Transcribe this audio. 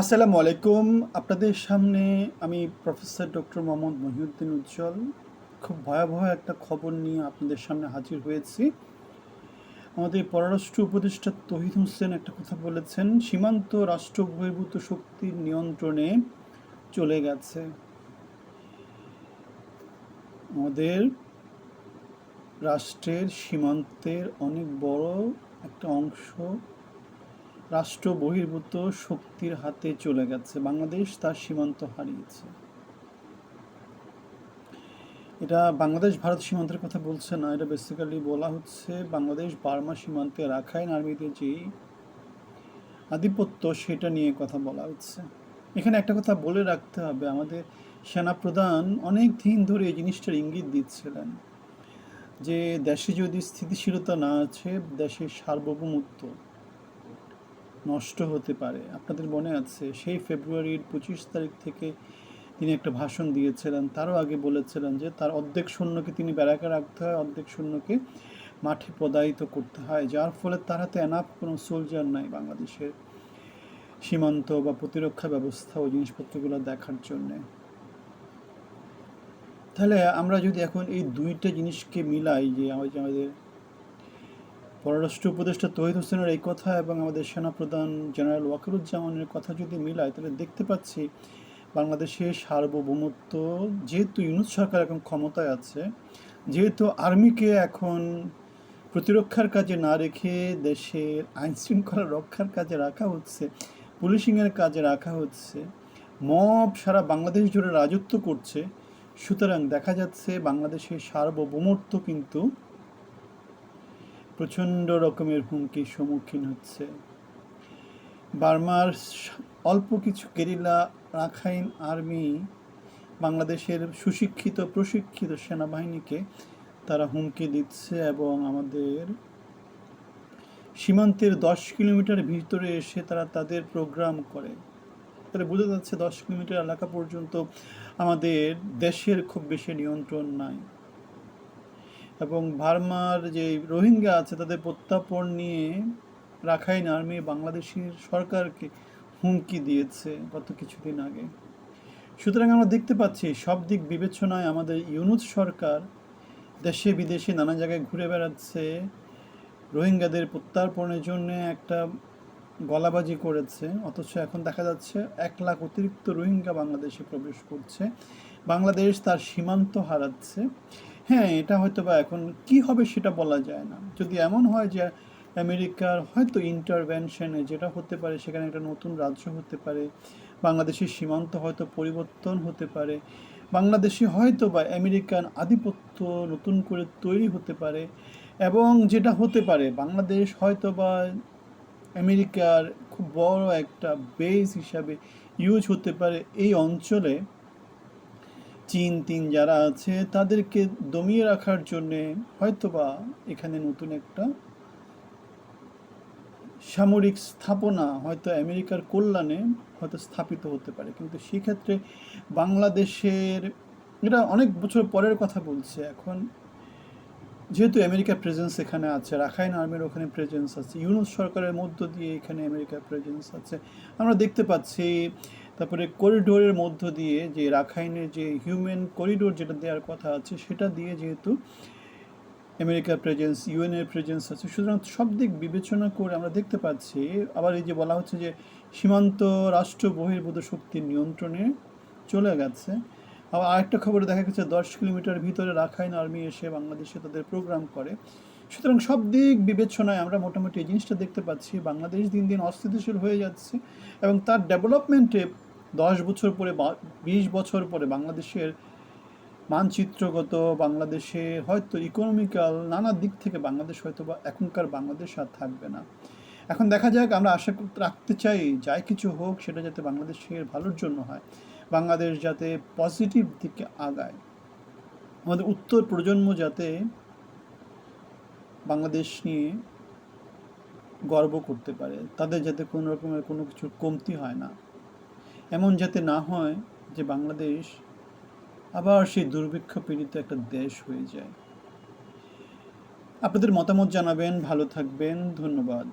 আসসালামু আলাইকুম। আপনাদের সামনে আমি প্রফেসর ডক্টর মোহাম্মদ মহিউদ্দিন উজ্জ্বল। খুব ভয়াবহ একটা খবর নিয়ে আপনাদের সামনে হাজির হয়েছি। আমাদের পররাষ্ট্র উপদেষ্টা তহিদ হোসেন একটা কথা বলেছেন, সীমান্ত রাষ্ট্র বহির্ভূত শক্তির নিয়ন্ত্রণে চলে গেছে। আমাদের রাষ্ট্রের সীমান্তের অনেক বড় একটা অংশ রাষ্ট্র বহির্ভূত শক্তির হাতে চলে গেছে। বাংলাদেশ তার সীমান্ত হারিয়েছে। এটা বাংলাদেশ, ভারত সীমান্তের কথা বলছে না। এটা বেসিক্যালি বলা হচ্ছে বাংলাদেশ বার্মা সীমান্তে রাখাইন আর্মিদের যে আধিপত্য, সেটা নিয়ে কথা বলা হচ্ছে। এখানে একটা কথা বলে রাখতে হবে। আমাদের সেনাপ্রধান অনেক দিন ধরে এই জিনিসটার ইঙ্গিত দিচ্ছিলেন যে দেশে যদি স্থিতিশীলতা না আছে, দেশের সার্বভৌমত্ব নষ্ট হতে পারে। আপনাদের মনে আছে, সেই ফেব্রুয়ারির পঁচিশ তারিখ থেকে তিনি একটা ভাষণ দিয়েছিলেন। তারও আগে বলেছিলেন যে তার অর্ধেক সৈন্যকে তিনি ব্যারাকে রাখতে হয়, অর্ধেক সৈন্যকে মাঠে পদায়িত করতে হয়। যার ফলে তার হাতে এনাফ কোনো সোলজার নাই বাংলাদেশের সীমান্ত বা প্রতিরক্ষা ব্যবস্থা ও জিনিসপত্রগুলো দেখার জন্যে। তাহলে আমরা যদি এখন এই দুইটা জিনিসকে মিলাই যে আমাদের পররাষ্ট্র উপদেষ্টা তহিদ হোসেনের এই কথা এবং আমাদের সেনাপ্রধান জেনারেল ওয়াকারুজ্জামানের কথা যদি মিলায়, তাহলে দেখতে পাচ্ছি বাংলাদেশের সার্বভৌমত্ব, যেহেতু ইউনুস সরকার এখন ক্ষমতায় আছে, যেহেতু আর্মিকে এখন প্রতিরক্ষার কাজে না রেখে দেশের আইন শৃঙ্খলা রক্ষার কাজে রাখা হচ্ছে, পুলিশিংয়ের কাজে রাখা হচ্ছে, মব সারা বাংলাদেশ জুড়ে রাজত্ব করছে, সুতরাং দেখা যাচ্ছে বাংলাদেশের সার্বভৌমত্ব কিন্তু প্রচণ্ড রকমের হুমকির সম্মুখীন হচ্ছে। বার্মার অল্প কিছু গেরিলা রাখাইন আর্মি বাংলাদেশের সুশিক্ষিত, প্রশিক্ষিত সেনাবাহিনীকে তারা হুমকি দিচ্ছে এবং আমাদের সীমান্তের দশ কিলোমিটার ভিতরে এসে তারা তাদের প্রোগ্রাম করে। তাহলে বোঝা যাচ্ছে দশ কিলোমিটার এলাকা পর্যন্ত আমাদের দেশের খুব বেশি নিয়ন্ত্রণ নাই। এবং ভার্মার যে রোহিঙ্গা আছে তাদের প্রত্যাপন নিয়ে রাখাইন আর্মি বাংলাদেশের সরকারকে হুমকি দিয়েছে গত কিছুদিন আগে। সুতরাং আমরা দেখতে পাচ্ছি সব দিক বিবেচনায় আমাদের ইউনুস সরকার দেশে বিদেশে নানা জায়গায় ঘুরে বেড়াচ্ছে, রোহিঙ্গাদের প্রত্যার্পণের জন্য একটা গলাবাজি করেছে, অথচ এখন দেখা যাচ্ছে এক লাখ অতিরিক্ত রোহিঙ্গা বাংলাদেশে প্রবেশ করছে। বাংলাদেশ তার সীমান্ত হারাচ্ছে। হ্যাঁ এটা হয়তো বা এখন কি হবে সেটা বলা যায় না। যদি এমন হয় যে আমেরিকার হয়তো ইন্টারভেনশনে যেটা হতে পারে, সেখানে একটা নতুন রাজ্য হতে পারে, বাংলাদেশের সীমান্ত হয়তো পরিবর্তন হতে পারে, বাংলাদেশে হয়তো বা আমেরিকান আধিপত্য নতুন করে তৈরি হতে পারে, এবং যেটা হতে পারে, বাংলাদেশ হয়তো বা আমেরিকার খুব বড় একটা বেস হিসাবে ইউজ হতে পারে এই অঞ্চলে চীন, তিন যারা আছে, তাদেরকে দমিয়ে রাখার জন্যে হয়তোবা এখানে নতুন একটা সামরিক স্থাপনা হয়তো আমেরিকার কল্যাণে হয়তো স্থাপিত হতে পারে। কিন্তু সেক্ষেত্রে বাংলাদেশের, এটা অনেক বছর পরের কথা বলছে। এখন যেহেতু আমেরিকার প্রেজেন্স এখানে আছে, রাখাইন আর্মির ওখানে প্রেজেন্স আছে, ইউনুস সরকারের মধ্য দিয়ে এখানে আমেরিকার প্রেজেন্স আছে। আমরা দেখতে পাচ্ছি, তারপরে করিডোরের মধ্য দিয়ে যে রাখাইনের যে হিউম্যান করিডোর যেটা দেওয়ার কথা আছে, সেটা দিয়ে যেহেতু আমেরিকার প্রেজেন্স ইউএনের প্রেজেন্স আছে। সুতরাং সব দিক বিবেচনা করে আমরা দেখতে পাচ্ছি, আবার এই যে বলা হচ্ছে যে সীমান্ত রাষ্ট্র বহির্ভূত শক্তির নিয়ন্ত্রণে চলে গেছে। আবার আরেকটা খবরে দেখা গেছে, দশ কিলোমিটার ভিতরে রাখাইন আর্মি এসে বাংলাদেশে তাদের প্রোগ্রাম করে। সুতরাং সব দিক বিবেচনায় আমরা মোটামুটি এই জিনিসটা দেখতে পাচ্ছি, বাংলাদেশ দিন দিন অস্থিতিশীল হয়ে যাচ্ছে এবং তার ডেভেলপমেন্টে দশ বছর পরে বিশ বছর পরে বাংলাদেশের মানচিত্রগত, বাংলাদেশে হয়তো ইকোনমিক্যাল নানা দিক থেকে বাংলাদেশ হয়তো বা এখনকার বাংলাদেশ আর থাকবে না। এখন দেখা যাক, আমরা আশা রাখতে চাই, যাই কিছু হোক, সেটা যাতে বাংলাদেশের ভালোর জন্য হয়। বাংলাদেশ যাতে পজিটিভ দিকে আগায়। আমাদের উত্তর প্রজন্ম যাতে বাংলাদেশ নিয়ে গর্ব করতে পারে, তাদের যাতে কোনো রকমের কোনো কিছুর কমতি হয় না। এমন যাতে না হয় যে বাংলাদেশ আবার সেই দুর্ভিক্ষ পীড়িত একটা দেশ হয়ে যায়। আপনাদের মতামত জানাবেন, ভালো থাকবেন, ধন্যবাদ।